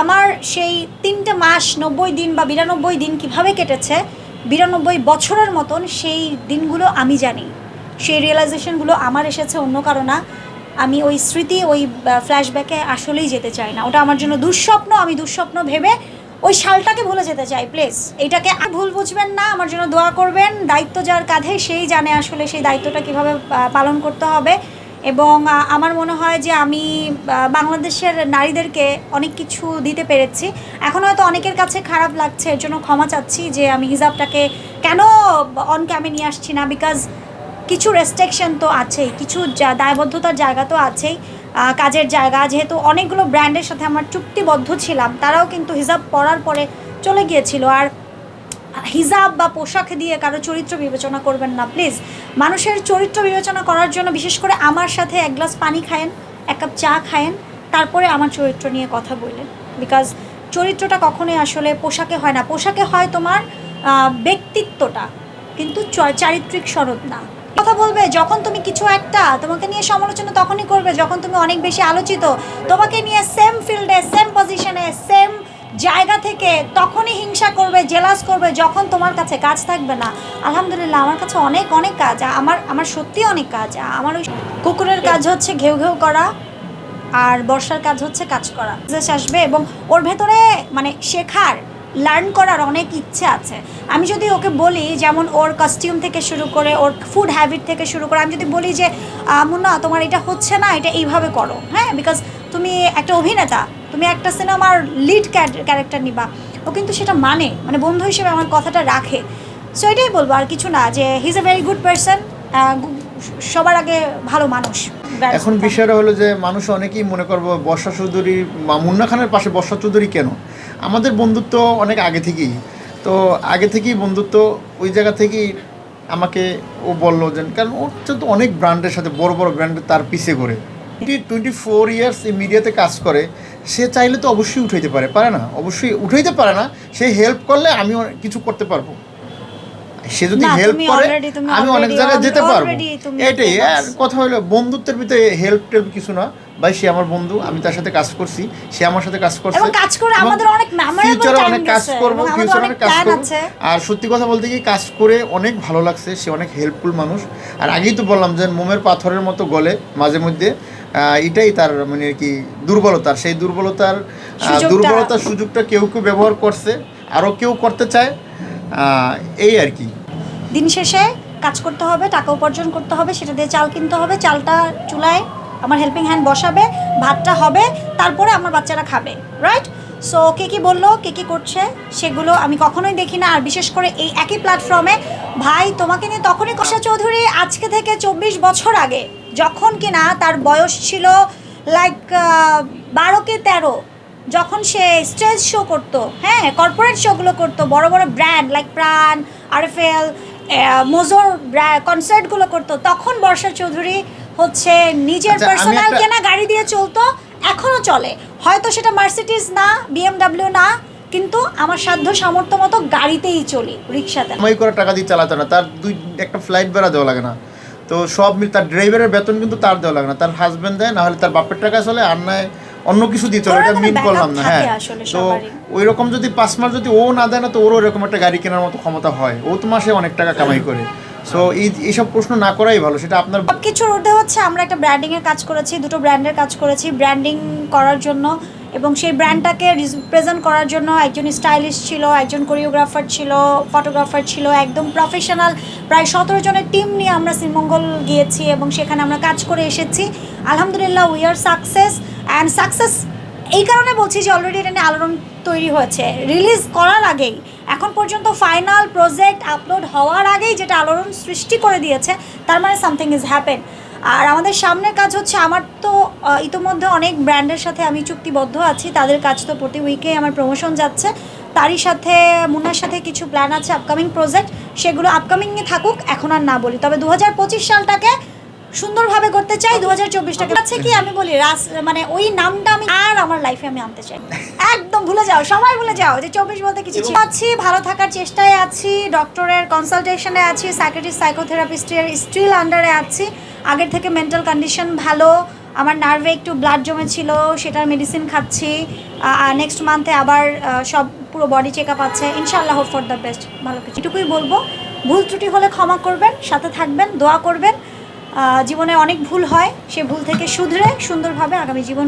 আমার সেই তিনটে মাস, নব্বই দিন বা বিরানব্বই দিন কীভাবে কেটেছে, বিরানব্বই বছরের মতন সেই দিনগুলো আমি জানি। সেই রিয়েলাইজেশনগুলো আমার এসেছে অন্য কারও না। আমি ওই স্মৃতি, ওই ফ্ল্যাশব্যাকে আসলেই যেতে চাই না। ওটা আমার জন্য দুঃস্বপ্ন, আমি দুঃস্বপ্ন ভেবে ওই শালটাকে ভুলে যেতে চাই প্লিজ এটাকে আর ভুল বুঝবেন না, আমার জন্য দোয়া করবেন। দায়িত্ব যার কাঁধে, সেই জানে আসলে সেই দায়িত্বটা কীভাবে পালন করতে হবে। এবং আমার মনে হয় যে আমি বাংলাদেশের নারীদেরকে অনেক কিছু দিতে পেরেছি। এখন হয়তো অনেকের কাছে খারাপ লাগছে, এর জন্য ক্ষমা চাচ্ছি যে আমি হিজাবটাকে কেন অন ক্যামে নিয়ে আসছি না? বিকজ কিছু রেস্ট্রিকশন তো আছেই, কিছু দায়বদ্ধতার জায়গা তো আছেই কাজের জায়গা। যেহেতু অনেকগুলো ব্র্যান্ডের সাথে আমার চুক্তিবদ্ধ ছিলাম, তারাও কিন্তু হিজাব পরার পরে চলে গিয়েছিল। আর হিজাব বা পোশাক দিয়ে কারও চরিত্র বিবেচনা করবেন না প্লিজ মানুষের চরিত্র বিবেচনা করার জন্য বিশেষ করে আমার সাথে এক গ্লাস পানি খায়েন, এক কাপ চা খায়েন, তারপরে আমার চরিত্র নিয়ে কথা বললেন। বিকজ চরিত্রটা কখনোই আসলে পোশাকে হয় না। পোশাকে হয় তোমার ব্যক্তিত্বটা, কিন্তু চারিত্রিক সনদ না। কথা বলবে, যখন তুমি কিছু একটা তোমাকে নিয়ে সমালোচনা তখনই করবে, যখন তুমি অনেক বেশি আলোচিত। তোমাকে নিয়ে সেম ফিল্ডে সেম পজিশনে সেম জায়গা থেকে তখনই হিংসা করবে, জেলাস করবে, যখন তোমার কাছে কাজ থাকবে না। আলহামদুলিল্লাহ, আমার কাছে অনেক অনেক কাজ। আমার আমার সত্যি অনেক কাজ। আমার ওই কুকুরের কাজ হচ্ছে ঘেউ ঘেউ করা, আর বর্ষার কাজ হচ্ছে কাজ করা। আসবে এবং ওর ভেতরে মানে শেখার লার্ন করার অনেক ইচ্ছে আছে। আমি যদি ওকে বলি, যেমন ওর কস্টিউম থেকে শুরু করে, ওর ফুড হ্যাবিট থেকে শুরু করে, আমি যদি বলি যে মুন্না, তোমার এটা হচ্ছে না, এটা এইভাবে করো। হ্যাঁ বিকজ তুমি একটা অভিনেতা, তুমি একটা সিনেমার লিড ক্যারেক্টার নিবা, ও কিন্তু সেটা মানে মানে বন্ধু হিসেবে আমার কথাটা রাখে। সো এটাই বলব, আর কিছু না, যে he is a very good person সবার আগে ভালো মানুষ। এখন বিষয়টা হলো যে মানুষ অনেকেই মনে করব, বর্ষা চৌধুরী মুন্না খানের পাশে বর্ষা চৌধুরী কেন? আমাদের বন্ধুত্ব অনেক আগে থেকেই। তো আগে থেকেই বন্ধুত্ব ওই জায়গা থেকেই আমাকে ও বলল যে, কারণ ওর তো অনেক ব্র্যান্ডের সাথে, বড় বড় ব্র্যান্ডের তার পিছে করে টোয়েন্টি ফোর ইয়ার্স এই মিডিয়াতে কাজ করে, সে চাইলে তো অবশ্যই উঠাইতে পারে। পারে না? অবশ্যই উঠাইতে পারে না। সে হেল্প করলে আমি কিছু করতে পারব। সে যদি হেল্প করে আমি অনেক জায়গায় যেতে পারব। এটাই আর কথা হলো বন্ধুত্বের ভিতরে হেল্প টেল্প কিছু না। ভাই সে আমার বন্ধু আমি তার সাথে কাজ করছি সে আমার সাথে কাজ করছে। কাজ করে আমাদের অনেক ফিউচারে অনেক কাজ করব ফিউচারে অনেক কাজ করব। আর সত্যি কথা বলতে কি কাজ করে অনেক ভালো লাগছে সে অনেক হেল্পফুল মানুষ। আর আগেই তো বললাম যে মোমের পাথরের মতো গলে মাঝে মধ্যে আহ, এটাই তার মানে কি দুর্বলতার। সেই দুর্বলতার দুর্বলতার সুযোগটা কেউ কেউ ব্যবহার করছে আরও কেউ করতে চায়। এই আর কি। দিন শেষে কাজ করতে হবে, টাকা উপার্জন করতে হবে, সেটা দিয়ে চাল কিনতে হবে, চালটা চুলায় আমার হেল্পিং হ্যান্ড বসাবে, ভাতটা হবে, তারপরে আমার বাচ্চারা খাবে রাইট সো কে কী বলল, কে কী করছে, সেগুলো আমি কখনোই দেখি না। আর বিশেষ করে এই একই প্ল্যাটফর্মে ভাই, তোমাকে নিয়ে তখনই কষা চৌধুরী আজকে থেকে চব্বিশ বছর আগে, যখন কিনা তার বয়স ছিল লাইক বারো কে তেরো যখন সে স্টেজ শো করতো হ্যাঁ কর্পোরেট শোগুলো করতো বড় বড় ব্র্যান্ড লাইক প্রাণ আরএফএল মোজোর কনসার্টগুলো করতো তখন বর্ষা চৌধুরী হচ্ছে নিজের আচ্ছা, পার্সোনাল কেনা গাড়ি দিয়ে চলতো এখনও চলে হয়তো সেটা মার্সিডিজ না বিএমডাব্লিউ না কিন্তু আমার সাধ্য সামর্থ্য মতো গাড়িতেই চলি রিক্সাতে না। করে টাকা দিয়ে চালাতে না তার দুই একটা ফ্লাইট ভাড়া দেওয়া লাগে না তো সব মিল তার ড্রাইভারের বেতন কিন্তু তার দেওয়া লাগে না তার হাজবেন্ড দেয় না হলে তার বাপের টাকা চলে আর নয় অন্য কিছু দিয়ে চলে ওরা এটা মিন করলাম না হ্যাঁ। তো ওই রকম যদি পাঁচ মাস যদি ও না দেয় না তো ওরও এরকম একটা গাড়ি কেনার মতো ক্ষমতা হয়। ও তো মাসে অনেক টাকা কামাই করে। সো এই এইসব প্রশ্ন না করাই ভালো সেটা আপনার সব কিছুর ঊর্ধ্বে হচ্ছে আমরা একটা ব্র্যান্ডিং এর কাজ করেছি দুটো ব্র্যান্ডের কাজ করেছি ব্র্যান্ডিং করার জন্য এবং সেই ব্র্যান্ডটাকে রিপ্রেজেন্ট করার জন্য একজন স্টাইলিস্ট ছিল একজন কোরিওগ্রাফার ছিল ফটোগ্রাফার ছিল একদম প্রফেশনাল প্রায় সতেরো জনের টিম নিয়ে আমরা শ্রীমঙ্গল গিয়েছি এবং সেখানে আমরা কাজ করে এসেছি। আলহামদুলিল্লাহ we are success and success এই কারণে বলছি যে অলরেডি এটা নিয়ে আলোড়ন তৈরি হয়েছে। রিলিজ করার আগেই, এখন পর্যন্ত ফাইনাল প্রজেক্ট আপলোড হওয়ার আগেই যেটা আলোড়ন সৃষ্টি করে দিয়েছে, তার মানে সামথিং ইজ হ্যাপেন আর আমাদের সামনের কাজ হচ্ছে, আমার তো ইতোমধ্যে অনেক ব্র্যান্ডের সাথে আমি চুক্তিবদ্ধ আছি, তাদের কাজ তো প্রতি উইকে আমার প্রমোশন যাচ্ছে। তারই সাথে মুন্নার সাথে কিছু প্ল্যান আছে আপকামিং প্রজেক্ট সেগুলো আপকামিংয়ে থাকুক, এখন আর না বলি। তবে দু হাজার পঁচিশ সালটাকে সুন্দরভাবে করতে চাই দু হাজার চব্বিশটাকে আছে কি আমি বলি রাস মানে ওই নামটা আমি আর আমার লাইফে আমি আনতে চাই। একদম ভুলে যাও সবাই ভুলে যাও যে চব্বিশ বলতে কিছু আছি ভালো থাকার চেষ্টায় আছি ডক্টরের কনসালটেশনে আছি সাইকেটিস্ট সাইকোথেরাপিস্টের স্টিল আন্ডারে আছি। আগের থেকে মেন্টাল কন্ডিশন ভালো আমার নার্ভে একটু ব্লাড জমেছিল সেটার মেডিসিন খাচ্ছি। নেক্সট মান্থে আবার সব পুরো বডি চেক আপ আছে। ইনশাআল্লাহ ফর দ্য বেস্ট ভালো কিছু। এটুকুই বলব ভুল ত্রুটি হলে ক্ষমা করবেন সাথে থাকবেন দোয়া করবেন। জীবনে অনেক ভুল হয় সে ভুল থেকে শুধরে সুন্দরভাবে আগামী জীবন